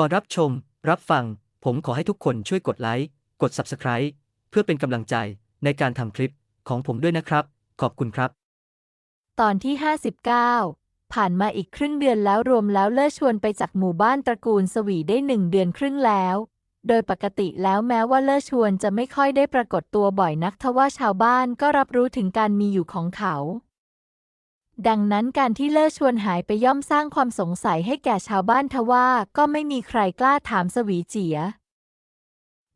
ก่อนรับชม รับฟัง ผมขอให้ทุกคนช่วยกดไลค์ กด Subscribe เพื่อเป็นกำลังใจในการทำคลิปของผมด้วยนะครับ ขอบคุณครับ ตอนที่ 59 ผ่านมาอีกครึ่งเดือนแล้วรวมแล้วเลิกชวนไปจากหมู่บ้านตระกูลสวีได้หนึ่งเดือนครึ่งแล้ว โดยปกติแล้วแม้ว่าเลิกชวนจะไม่ค่อยได้ปรากฏตัวบ่อยนักทว่าชาวบ้านก็รับรู้ถึงการมีอยู่ของเขา ดังนั้นการที่เลิกชวนหายไปย่อมสร้างความสงสัยให้แก่ชาวบ้านทว่าก็ไม่มีใครกล้าถามสวีเจีย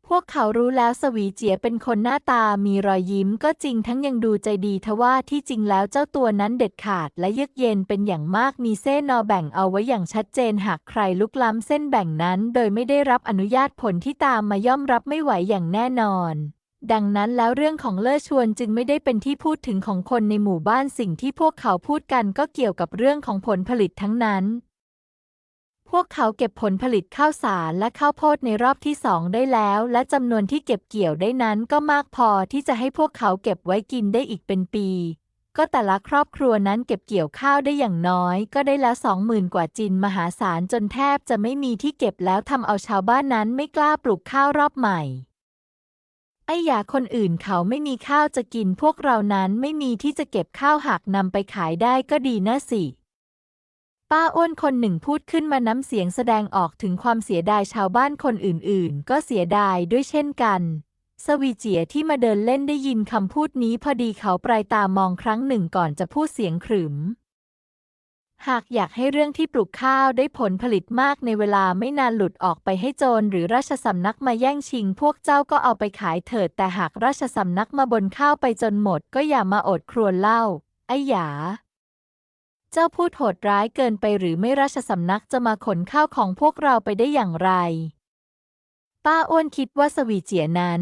พวกเขารู้แล้วสวีเจียเป็นคนหน้าตามีรอยยิ้มก็จริงทั้งยังดูใจดีทว่าที่จริงแล้วเจ้าตัวนั้นเด็ดขาดและเยือกเย็นเป็นอย่างมากมีเส้นนอแบ่งเอาไว้อย่างชัดเจนหากใครลุกล้ำเส้นแบ่งนั้น โดยไม่ได้รับอนุญาตผลที่ตามมาย่อมรับไม่ไหวอย่างแน่นอน ดังนั้นแล้วเรื่องของเลิศชวนจึงไม่ได้เป็นที่พูดถึงของคนในหมู่บ้านสิ่งที่พวกเขาพูดกันก็เกี่ยวกับเรื่องของผลผลิตทั้งนั้น พวกเขาเก็บผลผลิตข้าวสารและข้าวโพดในรอบที่สองได้แล้ว และจำนวนที่เก็บเกี่ยวได้นั้นก็มากพอที่จะให้พวกเขาเก็บไว้กินได้อีกเป็นปี ก็แต่ละครอบครัวนั้นเก็บเกี่ยวข้าวได้อย่างน้อย ก็ได้แล้วสองหมื่นกว่าจินมหาศาลจนแทบจะไม่มีที่เก็บแล้วทำเอาชาวบ้านนั้นไม่กล้าปลูกข้าวรอบใหม่ ไอ้ยาคนอื่นเขาไม่มีข้าวจะกินพวกเรานั้นไม่มีที่จะเก็บข้าวหากนำไปขายได้ก็ดีนะสิ ป้าอ้วนคนหนึ่งพูดขึ้นมาน้ำเสียงแสดงออกถึงความเสียดายชาวบ้านคนอื่นๆ ก็เสียดายด้วยเช่นกัน สวีเจียที่มาเดินเล่นได้ยินคำพูดนี้พอดีเขาปลายตามองครั้งหนึ่งก่อนจะพูดเสียงขรึม หากอยากให้เรื่องที่ปลูกข้าวได้ผลผลิตมากในเวลาไม่นานหลุดออกไปให้โจรหรือราชสำนักมาแย่งชิง พวกเจ้าก็เอาไปขายเถิด แต่หากราชสำนักมาบนข้าวไปจนหมด ก็อย่ามาอดครวญเล่า ไอ้หยา เจ้าพูดโหดร้ายเกินไปหรือไม่ราชสำนักจะมาขนข้าวของพวกเราไปได้อย่างไร ป้าอ้วนคิดว่าสวีเจียนั้น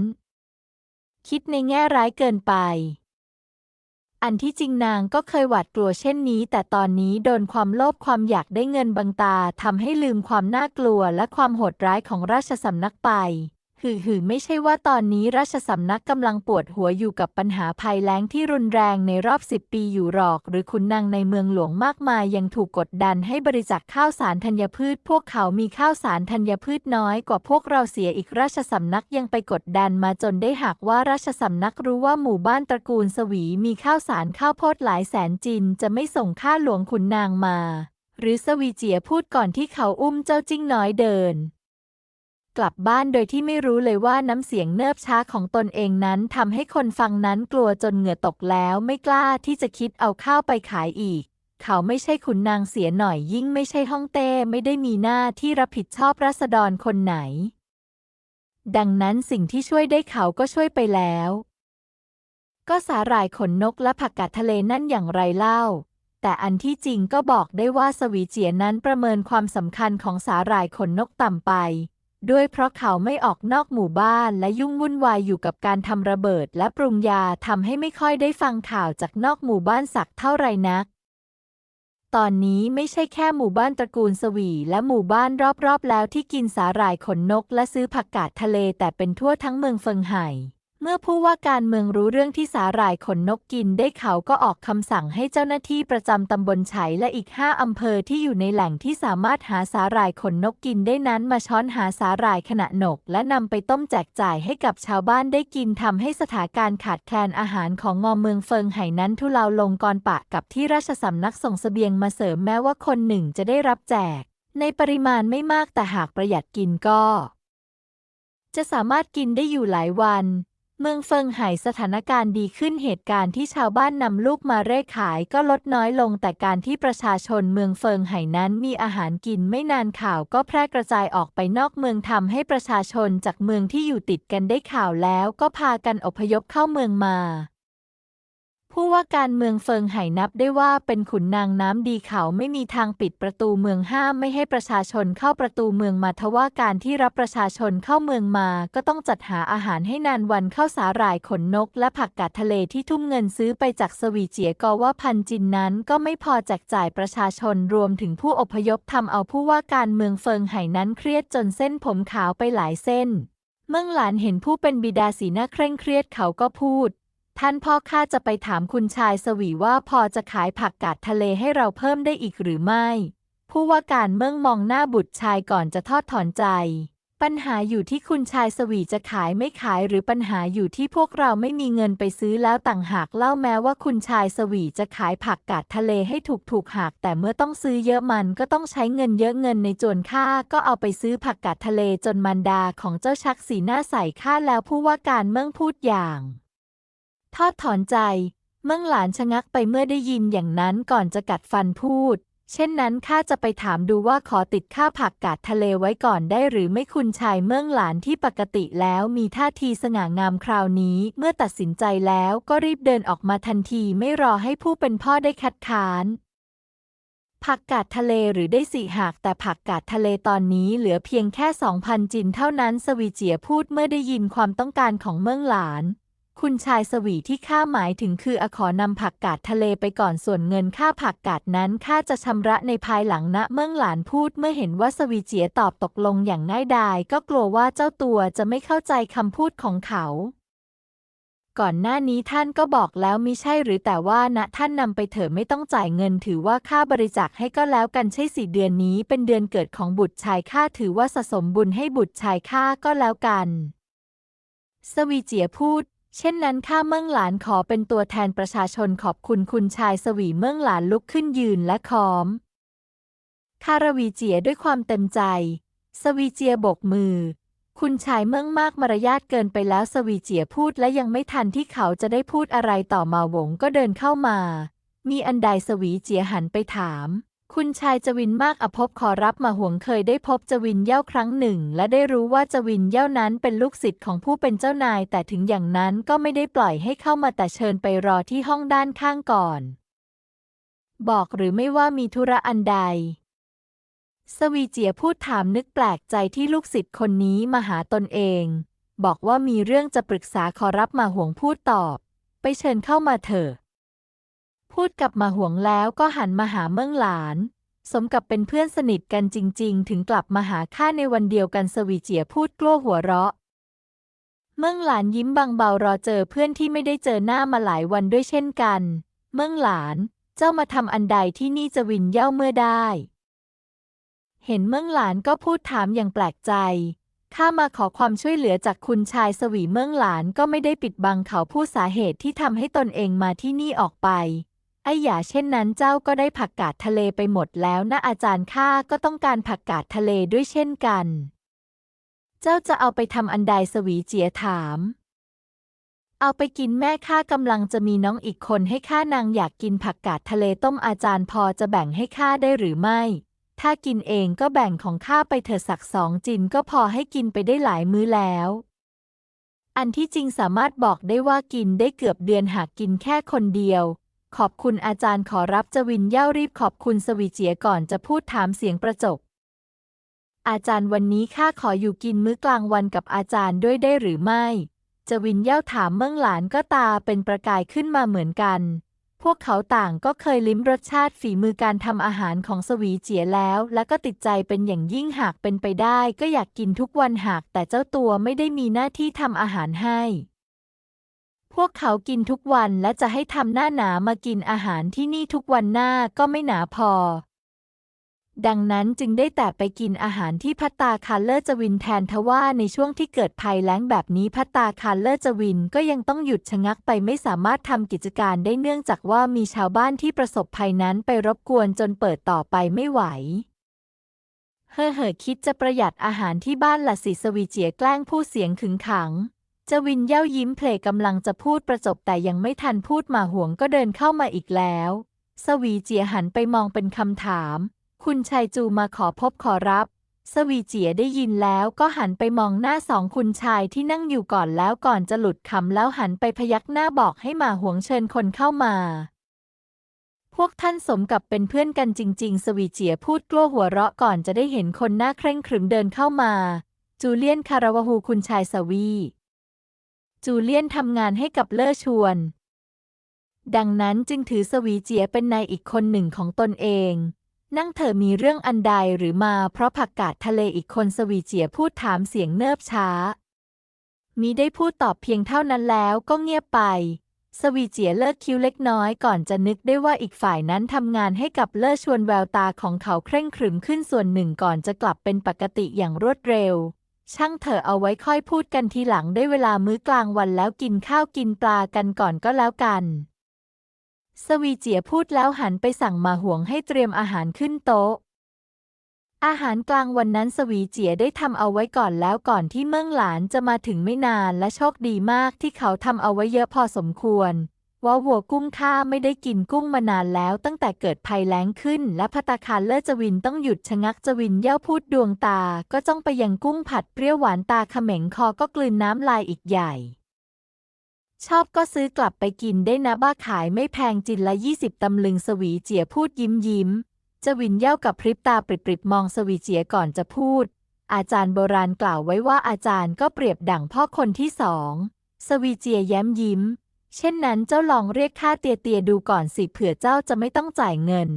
คิดในแง่ร้ายเกินไป อันที่จริงนางก็เคยหวาดกลัวเช่นนี้ แต่ตอนนี้โดนความโลภความอยากได้เงินบังตาทำให้ลืมความน่ากลัวและความโหดร้ายของราชสำนักไป หือหือไม่ใช่ว่าตอนนี้ราชสำนักกำลังปวดหัวอยู่กับปัญหาภัยแล้งที่รุนแรงในรอบสิบปีอยู่หรอก หรือขุนนางในเมืองหลวงมากมายยังถูกกดดันให้บริจาคข้าวสารธัญพืช พวกเขามีข้าวสารธัญพืชน้อยกว่าพวกเราเสียอีกราชสำนักยังไปกดดันมาจนได้หากว่าราชสำนักรู้ว่าหมู่บ้านตระกูลสวีมีข้าวสารข้าวโพดหลายแสนจินจะไม่ส่งข้าหลวงขุนนางมา หรือสวีเจียพูดก่อนที่เขาอุ้มเจ้าจิ้งน้อยเดิน กลับบ้านโดยที่ไม่รู้เลยว่าน้ำเสียงเนิบช้าของตนเองนั้นทำให้คนฟังนั้นกลัวจนเหงื่อตกแล้วไม่กล้าที่จะคิดเอาข้าวไปขายอีก เขาไม่ใช่ขุนนางเสียหน่อยยิ่งไม่ใช่ฮ่องเต้ไม่ได้มีหน้าที่รับผิดชอบรัษฎรคนไหน ดังนั้นสิ่งที่ช่วยได้เขาก็ช่วยไปแล้ว ก็สาหร่ายขนนกและผักกาดทะเลนั่นอย่างไรเล่าแต่อันที่จริงก็บอกได้ว่าสวีเจียนั้นประเมินความสำคัญของสาหร่ายขนนกต่ำไป ด้วยเพราะเขาไม่ออกนอกหมู่บ้านและยุ่งวุ่นวายอยู่กับการทำระเบิดและปรุงยาทำให้ไม่ค่อยได้ฟังข่าวจากนอกหมู่บ้านสักเท่าไรนัก ตอนนี้ไม่ใช่แค่หมู่บ้านตระกูลสวีและหมู่บ้านรอบๆ แล้วที่กินสาหร่ายขนนกและซื้อผักกาดทะเลแต่เป็นทั่วทั้งเมืองเฟิงไห่ เมื่อผู้ว่าการเมืองรู้เรื่องที่สาหร่ายขนนกกินได้เขาก็ออกคำสั่งให้เจ้าหน้าที่ประจำตำบลไฉและอีกห้าอำเภอที่อยู่ในแหล่งที่สามารถหาสาหร่ายขนนกกินได้นั้นมาช้อนหาสาหร่ายขณะหนก และนำไปต้มแจกจ่ายให้กับชาวบ้านได้กินทำให้สถานการณ์ขาดแคลนอาหารของงอเมืองเฟิงไห่นั้นทุเลาลงก่อนปะกับที่ราชสำนักส่งเสบียงมาเสริมแม้ว่าคนหนึ่งจะได้รับแจก ในปริมาณไม่มากแต่หากประหยัดกินก็ จะสามารถกินได้อยู่หลายวัน เมืองเฟิงไห่สถานการณ์ดีขึ้นเหตุการณ์ที่ชาวบ้านนำลูกมาเร่ขายก็ลดน้อยลง แต่การที่ประชาชนเมืองเฟิงไห่นั้นมีอาหารกินไม่นานข่าวก็แพร่กระจายออกไปนอกเมืองทำให้ประชาชนจากเมืองที่อยู่ติดกันได้ข่าวแล้วก็พากันอพยพเข้าเมืองมา ผู้ว่าการเมืองเฟิงไห่นับได้ว่าเป็นขุนนางน้ำดีเขาไม่มีทางปิดประตูเมืองห้ามไม่ให้ประชาชนเข้าประตูเมืองมาทว่าการที่รับประชาชนเข้าเมืองมา ก็ต้องจัดหาอาหารให้นานวันเข้าสาหร่ายขนนก และผักกาดทะเลที่ทุ่มเงินซื้อไปจากสวีเจียกอว่าพันจินนั้นก็ไม่พอแจกจ่ายประชาชนรวมถึงผู้อพยพทำเอาผู้ว่าการเมืองเฟิงไห่นั้นเครียดจนเส้นผมขาวไปหลายเส้น เมื่อหลานเห็นผู้เป็นบิดาสีหน้าเคร่งเครียดเขาก็พูด ท่านพ่อข้าจะไปถามคุณชายสวีว่าพอจะขายผักกาดทะเลให้เราเพิ่มได้อีกหรือไม่ ผู้ว่าการเมิ่งมองหน้าบุตรชายก่อนจะทอดถอนใจ ปัญหาอยู่ที่คุณชายสวีจะขายไม่ขายหรือปัญหาอยู่ที่พวกเราไม่มีเงินไปซื้อแล้วต่างหากเล่าแม้ว่าคุณชายสวีจะขายผักกาดทะเลให้ถูกถูกหากแต่เมื่อต้องซื้อเยอะมันก็ต้องใช้เงินเยอะเงินในจวนค่าก็เอาไปซื้อผักกาดทะเลจนมันดาของเจ้าชักสีหน้าใสค่าแล้วผู้ว่าการเมิ่งพูดอย่าง ทอดถอนใจ เมื่งหลานชะงักไปเมื่อได้ยินอย่างนั้นก่อนจะกัดฟันพูด เช่นนั้นข้าจะไปถามดูว่าขอติดค่าผักกาดทะเลไว้ก่อนได้หรือไม่คุณชายเมื่งหลานที่ปกติแล้วมีท่าทีสง่างามคราวนี้ เมื่อตัดสินใจแล้วก็รีบเดินออกมาทันทีไม่รอให้ผู้เป็นพ่อได้คัดค้านผักกาดทะเลหรือได้สี่หากแต่ผักกาดทะเลตอนนี้เหลือเพียงแค่สองพันจินเท่านั้นสวีเจียพูดเมื่อได้ยินความต้องการของเมืองหลาน คุณชายสวีที่ข้าหมายถึงคืออขอนำผักกาดทะเลไปก่อนส่วนเงินค่าผักกาดนั้นข้าจะชำระในภายหลังนะเมื่องหลานพูดเมื่อเห็นว่าสวีเจียตอบตกลงอย่างง่ายดายก็กลัวว่าเจ้าตัวจะไม่เข้าใจคำพูดของเขา ก่อนหน้านี้ท่านก็บอกแล้วมิใช่หรือแต่ว่านะท่านนำไปเถอะไม่ต้องจ่ายเงินถือว่าค่าบริจาคให้ก็แล้วกันใช่สี่เดือนนี้เป็นเดือนเกิดของบุตรชายข้าถือว่าสะสมบุญให้บุตรชายข้าก็แล้วกันสวีเจียพูด เช่นนั้นข้าเมื่งหลานขอเป็นตัวแทนประชาชนขอบคุณคุณชายสวีเมื่งหลานลุกขึ้นยืนและค้อม คารวีเจียด้วยความเต็มใจ สวีเจียโบกมือ คุณชายเมื่งมากมารยาทเกินไปแล้วสวีเจียพูดและยังไม่ทันที่เขาจะได้พูดอะไรต่อมาหวงก็เดินเข้ามา มีอันใดสวีเจียหันไปถาม คุณชายจวินมากอภพขอรับมาห่วงเคยได้พบจวินเย่าครั้งหนึ่ง และได้รู้ว่าจวินเย่านั้นเป็นลูกศิษย์ของผู้เป็นเจ้านาย แต่ถึงอย่างนั้นก็ไม่ได้ปล่อยให้เข้ามาแต่เชิญไปรอที่ห้องด้านข้างก่อน บอกหรือไม่ว่ามีธุระอันใด สวีเจียพูดถามนึกแปลกใจที่ลูกศิษย์คนนี้มาหาตนเอง บอกว่ามีเรื่องจะปรึกษาขอรับมาห่วงพูดตอบ ไปเชิญเข้ามาเถอะ พูดกับมาห่วงแล้วก็หันมาหาเมืองหลาน สมกับเป็นเพื่อนสนิทกันจริง ๆ ถึงกลับมาหาข้าในวันเดียวกันสวีเจียพูดกลั้วหัวเราะ เมืองหลานยิ้มบางเบารอเจอเพื่อนที่ไม่ได้เจอหน้ามาหลายวันด้วยเช่นกัน เมืองหลาน เจ้ามาทำอันใดที่นี่จะวินเย่าเมื่อได้ เห็นเมืองหลานก็พูดถามอย่างแปลกใจข้ามาขอความช่วยเหลือจากคุณชายสวีเมืองหลานก็ไม่ได้ปิดบังเขาพูดสาเหตุที่ทำให้ตนเองมาที่นี่ออกไป ไอ้หย่าเช่นนั้นเจ้าก็ได้ผักกาดทะเลไปหมดแล้วนะอาจารย์ข้าก็ต้องการผักกาดทะเลด้วยเช่นกัน เจ้าจะเอาไปทำอันใดสวีเจียถาม เอาไปกินแม่ข้ากำลังจะมีน้องอีกคนให้ข้านางอยากกินผักกาดทะเลต้มอาจารย์พอจะแบ่งให้ข้าได้หรือไม่ ถ้ากินเองก็แบ่งของข้าไปเถอะสักสองจินก็พอให้กินไปได้หลายมื้อแล้วอันที่จริงสามารถบอกได้ว่ากินได้เกือบเดือนหากกินแค่คนเดียว ขอบคุณอาจารย์ขอรับจวินเย่ารีบขอบคุณสวีเจียก่อนจะพูดถามเสียงประจบ อาจารย์วันนี้ข้าขออยู่กินมื้อกลางวันกับอาจารย์ด้วยได้หรือไม่ จวินเย่าถามเมื่องหลานก็ตาเป็นประกายขึ้นมาเหมือนกัน พวกเขาต่างก็เคยลิ้มรสชาติฝีมือการทำอาหารของสวีเจียแล้ว และก็ติดใจเป็นอย่างยิ่งหากเป็นไปได้ ก็อยากกินทุกวันหากแต่เจ้าตัวไม่ได้มีหน้าที่ทำอาหารให้ พวกเขากินทุกวันและจะให้ทำหน้าหนามากินอาหารที่นี่ทุกวันหน้าก็ไม่หนาพอ ดังนั้นจึงได้แต่ไปกินอาหารที่พัตตาคาร์เลอร์จวินแทนทว่าในช่วงที่เกิดภัยแล้งแบบนี้พัตตาคาร์เลอร์จวินก็ยังต้องหยุดชะงักไปไม่สามารถทำกิจการได้เนื่องจากว่ามีชาวบ้านที่ประสบภัยนั้นไปรบกวนจนเปิดต่อไปไม่ไหวเฮ่อเห่อคิดจะประหยัดอาหารที่บ้านละสิสวีเจียแกล้งพูดเสียงขึงขัง จวินเย่ายิ้มเพลกำลังจะพูดประจบแต่ยังไม่ทันพูดมาห่วงก็เดินเข้ามาอีกแล้ว สวีเจียหันไปมองเป็นคำถาม คุณชายจูมาขอพบขอรับ สวีเจียได้ยินแล้วก็หันไปมองหน้าสองคุณชายที่นั่งอยู่ก่อนแล้วก่อนจะหลุดคำแล้วหันไปพยักหน้าบอกให้มาห่วงเชิญคนเข้ามา พวกท่านสมกับเป็นเพื่อนกันจริง ๆ สวีเจียพูดกลั้วหัวเราะก่อนจะได้เห็นคนหน้าเคร่งขรึมเดินเข้ามา จูเลียนคาราวาฮูคุณชายสวี จูเลียนทำงานให้กับเลอชวน ดังนั้นจึงถือสวีเจียเป็นนายอีกคนหนึ่งของตนเอง นั่งเธอมีเรื่องอันใดหรือมาเพราะผักกาดทะเลอีกคนสวีเจียพูดถามเสียงเนิบช้า มีได้พูดตอบเพียงเท่านั้นแล้วก็เงียบไป สวีเจียเลิกคิ้วเล็กน้อยก่อนจะนึกได้ว่าอีกฝ่ายนั้นทำงานให้กับเลิศชวนแววตาของเขาเคร่งขรึมขึ้นส่วนหนึ่งก่อนจะกลับเป็นปกติอย่างรวดเร็ว ช่างเถอะเอาไว้ค่อยพูดกันทีหลังได้เวลามื้อกลางวันแล้วกินข้าวกินปลากันก่อนก็แล้วกัน สวีเจียพูดแล้วหันไปสั่งมาห่วงให้เตรียมอาหารขึ้นโต๊ะ อาหารกลางวันนั้นสวีเจียได้ทำเอาไว้ก่อนแล้วก่อนที่เมืองหลานจะมาถึงไม่นานและโชคดีมากที่เขาทำเอาไว้เยอะพอสมควร ว่าวัวกุ้งข้าไม่ได้กินกุ้งมานานแล้วตั้งแต่เกิดภัยแล้งขึ้น และพตตาคารเลิศจวินต้องหยุดชะงักจวินเย่าพูดดวงตา ก็จ้องไปยังกุ้งผัดเปรี้ยวหวานตาเขม็งคอก็กลืนน้ำลายอีกใหญ่ ชอบก็ซื้อกลับไปกินได้นะบ้าขายไม่แพงจินละยี่สิบตำลึงสวีเจียพูดยิ้มยิ้มจวินเย่ากับพริบตาปริบๆมองสวีเจียก่อนจะพูด อาจารย์โบราณกล่าวไว้ว่าอาจารย์ก็เปรียบดั่งพ่อคนที่สองสวีเจียแย้มยิ้ม เช่นนั้นเจ้าลองเรียกค่าเตียเตียดูก่อนสิเผื่อเจ้าจะไม่ต้องจ่ายเงิน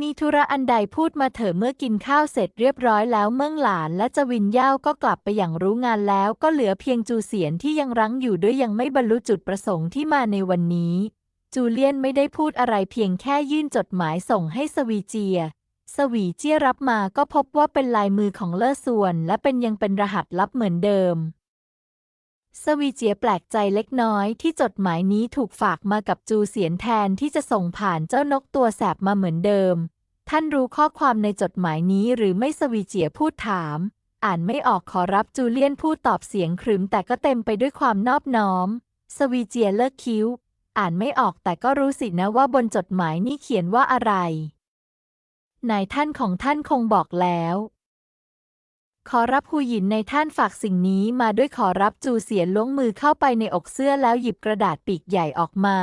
มีธุระอันใดพูดมาเถอะเมื่อกินข้าวเสร็จเรียบร้อยแล้วเมื่องหลานและจวินเย่าก็กลับไปอย่างรู้งานแล้วก็เหลือเพียงจูเสียนที่ยังรั้งอยู่ด้วยยังไม่บรรลุจุดประสงค์ที่มาในวันนี้ จูเลียนไม่ได้พูดอะไรเพียงแค่ยื่นจดหมายส่งให้สวีเจียสวีเจียรับมาก็พบว่าเป็นลายมือของเลอส่วน และเป็นยังเป็นรหัสลับเหมือนเดิม สวีเจียแปลกใจเล็กน้อยที่จดหมายนี้ถูกฝากมากับจูเสียนแทนที่จะส่งผ่านเจ้านกตัวแสบมาเหมือนเดิม ท่านรู้ข้อความในจดหมายนี้หรือไม่สวีเจียพูดถาม อ่านไม่ออกขอรับจูเลียนพูดตอบเสียงขรึมแต่ก็เต็มไปด้วยความนอบน้อม สวีเจียเลิกคิ้ว อ่านไม่ออกแต่ก็รู้สินะว่าบนจดหมายนี่เขียนว่าอะไรนายท่านของท่านคงบอกแล้ว ขอรับหูหยินในท่านฝากสิ่งนี้มาด้วยขอรับจูเสียนล้วงมือเข้าไปในอกเสื้อแล้วหยิบกระดาษปีกใหญ่ออกมา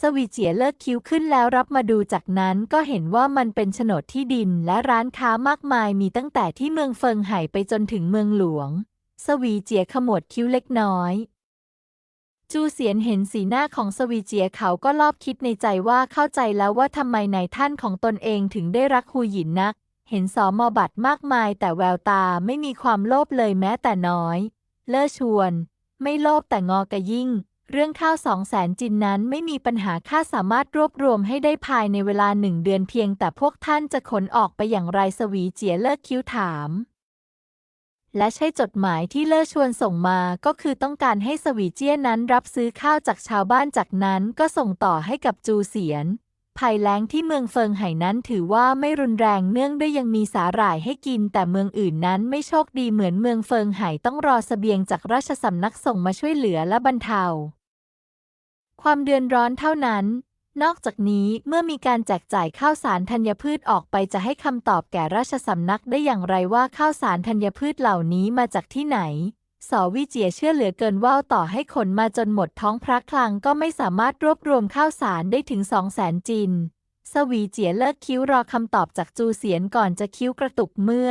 สวีเจียเลิกคิ้วขึ้นแล้วรับมาดูจากนั้นก็เห็นว่ามันเป็นโฉนดที่ดินและร้านค้ามากมายมีตั้งแต่ที่เมืองเฟิงไห่ไปจนถึงเมืองหลวง สวีเจียขมวดคิ้วเล็กน้อยจูเสียนเห็นสีหน้าของสวีเจียเขาก็รอบคิดในใจว่าเข้าใจแล้วว่าทำไมนายท่านของตนเองถึงได้รักฮูหยินนัก เห็นสอมอบัตรมากมายแต่แววตาไม่มีความโลภเลยแม้แต่น้อย เล่อชวน ไม่โลภแต่งอกระยิ่ง เรื่องข้าวสองแสนจินนั้นไม่มีปัญหาข้าสามารถรวบรวมให้ได้ภายในเวลาหนึ่งเดือนเพียง แต่พวกท่านจะขนออกไปอย่างไรสวีเจียเลิกคิ้วถาม และใช่จดหมายที่เลิศชวนส่งมาก็คือต้องการให้สวีเจียนั้นรับซื้อข้าวจากชาวบ้านจากนั้นก็ส่งต่อให้กับจูเสียน ภัยแล้งที่เมืองเฟิงไห่นั้นถือว่าไม่รุนแรงเนื่องด้วยยังมีสาหร่ายให้กิน แต่เมืองอื่นนั้นไม่โชคดีเหมือนเมืองเฟิงไห่ต้องรอเสบียงจากราชสำนักส่งมาช่วยเหลือและบรรเทา ความเดือดร้อนเท่านั้น นอกจากนี้เมื่อมีการแจกจ่ายข้าวสารธัญพืชออกไปจะให้คำตอบแก่ราชสำนักได้อย่างไรว่าข้าวสารธัญพืชเหล่านี้มาจากที่ไหน สวิเจียเชื่อเหลือเกินว่าต่อให้ขนมาจนหมดท้องพระคลังก็ไม่สามารถรวบรวมข้าวสารได้ถึงสองแสนจิน สวีเจียเลิกคิ้วรอคำตอบจากจูเสียนก่อนจะคิ้วกระตุกเมื่อ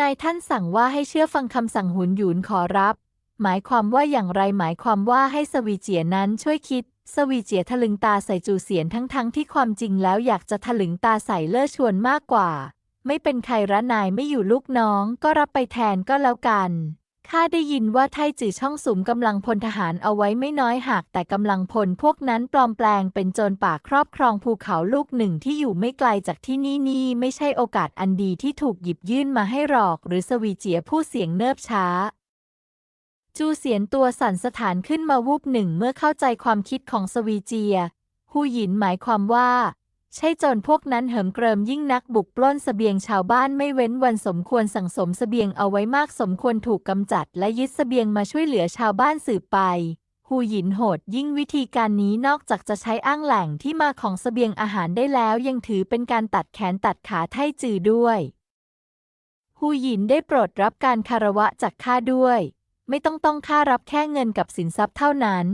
นายท่านสั่งว่าให้เชื่อฟังคำสั่งหุนหยุนขอรับ หมายความว่าอย่างไรหมายความว่าให้สวีเจียนั้นช่วยคิด สวีเจียทะลึงตาใส่จูเสียนทั้งๆทที่ความจริงแล้วอยากจะทะลึงตาใส่เล่อชวนมากกว่า ไม่เป็นใครระนายไม่อยู่ลูกน้องก็รับไปแทนก็แล้วกันข้าได้ยินว่าไทจือช่องสุมกำลังพลทหารเอาไว้ไม่น้อยหากแต่กำลังพลพวกนั้นปลอมแปลงเป็นโจรป่าครอบครองภูเขาลูกหนึ่งที่อยู่ไม่ไกลจากที่นี่นี่ไม่ใช่โอกาสอันดีที่ถูกหยิบยื่นมาให้หรอกหรือสวีเจียผู้เสียงเนิบช้า จูเสียนตัวสั่นสถานขึ้นมาวูบหนึ่งเมื่อเข้าใจความคิดของสวีเจียฮูหยินหมายความว่า ใช่โจรพวกนั้นเหิมเกริมยิ่งนักบุกปล้นเสบียงชาวบ้านไม่เว้นวันสมควรสั่งสมเสบียงเอาไว้มากสมควรถูกกำจัดและยึดเสบียงมาช่วยเหลือชาวบ้านสืบไปฮูหยินโหดยิ่งวิธีการนี้นอกจากจะใช้อ้างแหล่งที่มาของเสบียงอาหารได้แล้วยังถือเป็นการตัดแขนตัดขาไทจือด้วยฮูหยินได้โปรดรับการคารวะจากข้าด้วย ไม่ต้องต้องค่ารับแค่เงินกับสินทรัพย์เท่านั้น